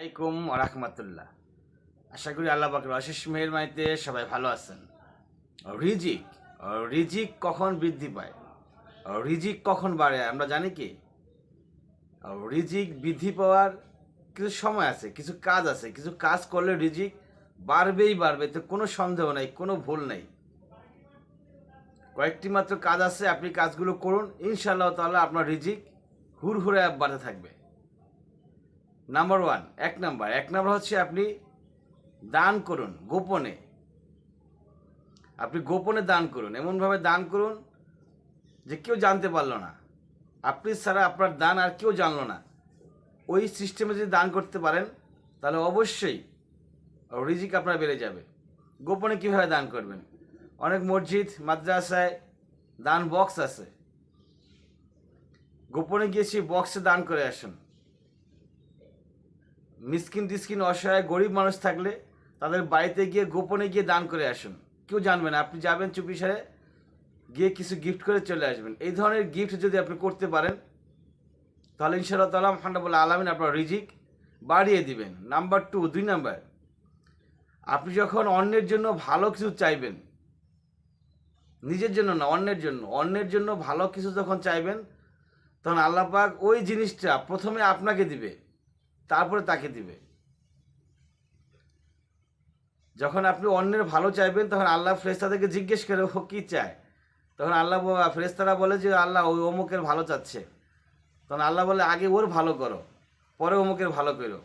আলাইকুম রাহমাতুল্লাহ। আশা করি আল্লাহ পাকের অশেষ মেহরমাইতে সবাই ভালো আছেন। রিজিক রিজিক কখন বৃদ্ধি পায়? রিজিক কখন বাড়ে? আমরা জানি কি? রিজিক বৃদ্ধি পাওয়ার কিছু সময় আছে, কিছু কাজ আছে। কিছু কাজ করলে রিজিক বাড়বেই বাড়বে, তো কোনো সন্দেহ নেই, কোনো ভুল নেই। কয়েকটি মাত্র কাজ আছে, আপনি কাজগুলো করুন। ইনশাআল্লাহ তাহলে আপনার রিজিক হুরে বাড়তে থাকবে। নাম্বার ওয়ান এক নাম্বার এক নাম্বার হচ্ছে আপনি দান করুন, গোপনে। আপনি গোপনে দান করুন, এমনভাবে দান করুন যে কেউ জানতে পারল না। আপনি ছাড়া আপনার দান আর কেউ জানলো না। ওই সিস্টেমে যদি দান করতে পারেন, তাহলে অবশ্যই রিজিক আপনার বেড়ে যাবে। গোপনে কীভাবে দান করবেন? অনেক মসজিদ, মাদ্রাসায় দান বক্স আছে। গোপনে গিয়ে সেই বক্সে দান করে আসুন। মিসকিন টিসকিন অসহায় গরিব মানুষ থাকলে তাদের বাড়িতে গিয়ে গোপনে গিয়ে দান করে আসুন। কেউ জানবে না, আপনি যাবেন চুপি সারে গিয়ে কিছু গিফট করে চলে আসবেন। এই ধরনের গিফট যদি আপনি করতে পারেন, তাহলে ইনশাআল্লাহ তালাম ফান্ডাবুল আলমিন আপনার রিজিক বাড়িয়ে দিবেন। নাম্বার টু দুই নাম্বার, আপনি যখন অন্যের জন্য ভালো কিছু চাইবেন, নিজের জন্য না, অন্যের জন্য অন্যের জন্য ভালো কিছু যখন চাইবেন, তখন আল্লাহ পাক ওই জিনিসটা প্রথমে আপনাকে দিবে। তারপরে তাকে দিবে। যখন আপনি অন্যের ভালো চাইবেন, তখন আল্লাহ ফ্রেস্তাদেরকে জিজ্ঞেস করে, ও কী চায়? তখন আল্লাহ ফেরেশতারা বলে যে, আল্লাহ ওই অমুকের ভালো চাচ্ছে। তখন আল্লাহ বলে, আগে ওর ভালো করো, পরে অমুকের ভালো করো।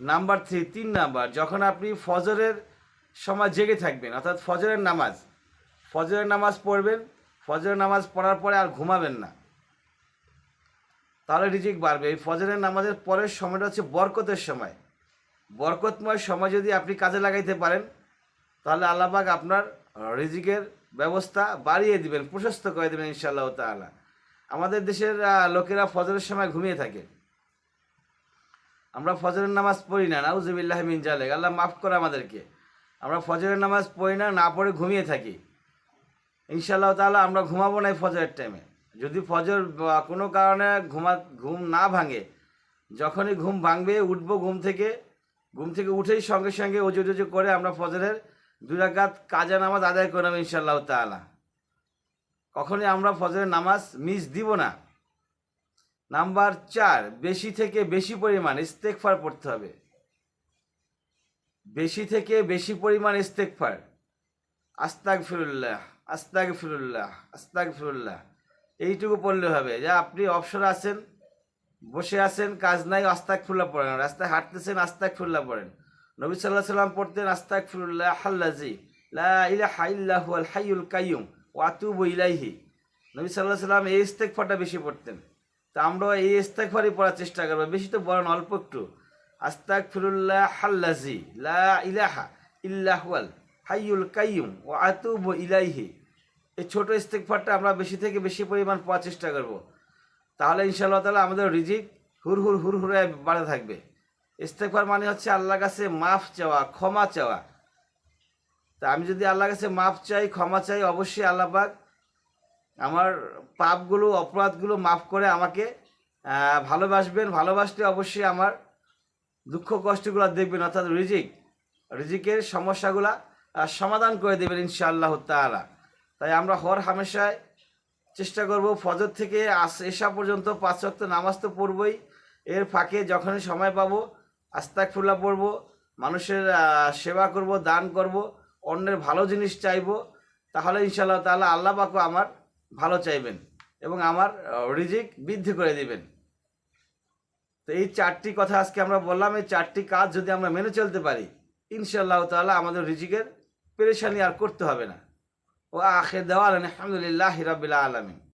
নাম্বার থ্রি, তিন নাম্বার, যখন আপনি ফজরের সময় জেগে থাকবেন, অর্থাৎ ফজরের নামাজ ফজরের নামাজ পড়বেন, ফজরের নামাজ পড়ার পরে আর ঘুমাবেন না। তাহলে রিজিক বাড়বে। এই ফজরের নামাজের পরের সময়টা হচ্ছে বরকতের সময়। বরকতময় সময় যদি আপনি কাজে লাগাইতে পারেন, তাহলে আল্লাহবাক আপনার রিজিকের ব্যবস্থা বাড়িয়ে দিবেন, প্রশস্ত করে দেবেন ইনশাআল্লাহ তাআলা। আমাদের দেশের লোকেরা ফজরের সময় ঘুমিয়ে থাকে। আমরা ফজরের নামাজ পড়ি না, নাউজুবিল্লাহ মিন জালেক আল্লাহ মাফ করে আমাদেরকে। আমরা ফজরের নামাজ পড়ি না না পড়ে ঘুমিয়ে থাকি। ইনশাআল্লাহ তাআলা আমরা ঘুমাবো না এই ফজরের টাইমে যদি ফজর কোনো কারণে ঘুমা, ঘুম না ভাঙে, যখনই ঘুম ভাঙবে, উঠবো ঘুম থেকে ঘুম থেকে উঠেই সঙ্গে সঙ্গে অজু টজু করে আমরা ফজরের দুই রাকাত কাজা নামাজ আদায় করলাম ইনশাআল্লাহ তাআলা। কখনই আমরা ফজরের নামাজ মিস দিব না। নাম্বার চার, বেশি থেকে বেশি পরিমাণ ইস্তেকফার পড়তে হবে। বেশি থেকে বেশি পরিমাণ ইস্তেকফার আস্তাক ফিরুল্লাহ আস্তাক ফিরুল্লাহ আস্তাক ফিরুল্লাহ এইটুকু পড়লে হবে। যে আপনি অবসর আছেন, বসে আছেন, কাজ নাই আস্তাক ফুল্লাহ পড়েন। রাস্তায় হাঁটতেছেন আস্তাক ফুল্লাহ পড়েন। নবী সাল্লাহ সাল্লাম পড়তেন আস্তাক ফিরুল্লাহ হাল্লাজি লা ইলাহা ইল্লাহু আল হাইয়ুল কাইয়ুম, ওয়া আতুবু ইলাইহি। নবী সাল্লাহ সাল্লাম এই ইস্তেকফারটা বেশি পড়তেন। তো আমরা এই ইস্তেকফারই পড়ার চেষ্টা করব। বেশি তো বলেন অল্প একটু। আস্তাক ফিরুল্লাহ হাল্লাজি লা ইলাহা ইল্লাহুয়াল হাইয়ুল কাইয়ুম ও আতুব ইলাইহি। এই ছোট ইস্তেকফারটা আমরা বেশি থেকে বেশি পরিমাণ পাওয়ার চেষ্টা করব। তাহলে ইনশাআল্লাহ তাআলা আমাদের রিজিক হুর হুর হুর হুরে বাড়তে থাকবে। ইস্তেকফার মানে হচ্ছে আল্লাহর কাছে মাফ চাওয়া, ক্ষমা চাওয়া। তা আমি যদি আল্লাহর কাছে মাফ চাই, ক্ষমা চাই, অবশ্যই আল্লাহ পাক আমার পাপগুলো, অপরাধগুলো মাফ করে আমাকে ভালোবাসবেন। ভালোবাসলে অবশ্যই আমার দুঃখ কষ্টগুলো দেখবেন, অর্থাৎ রিজিক। রিজিকের সমস্যাগুলা সমাধান করে দেবেন ইনশাআল্লাহ তাআলা। তাই আমরা হর হামেশায় চেষ্টা করব ফজর থেকে আস এসা পর্যন্ত পাঁচ ওয়াক্ত নামাজ তো পড়বই। এর ফাঁকে যখনই সময় পাবো আস্তাক ফুল্লা পড়ব, মানুষের সেবা করব, দান করব, অন্যের ভালো জিনিস চাইব, তাহলে ইনশাল্লাহ তাআলা আল্লাহ পাকও আমার ভালো চাইবেন এবং আমার রিজিক বৃদ্ধি করে দিবেন। তো এই চারটি কথা আজকে আমরা বললাম, এই চারটি কাজ যদি আমরা মেনে চলতে পারি ইনশাল্লাহ তাআলা আমাদের রিজিকের পেরেশানি আর করতে হবে না। وآخر دوالا الحمد لله رب العالمين.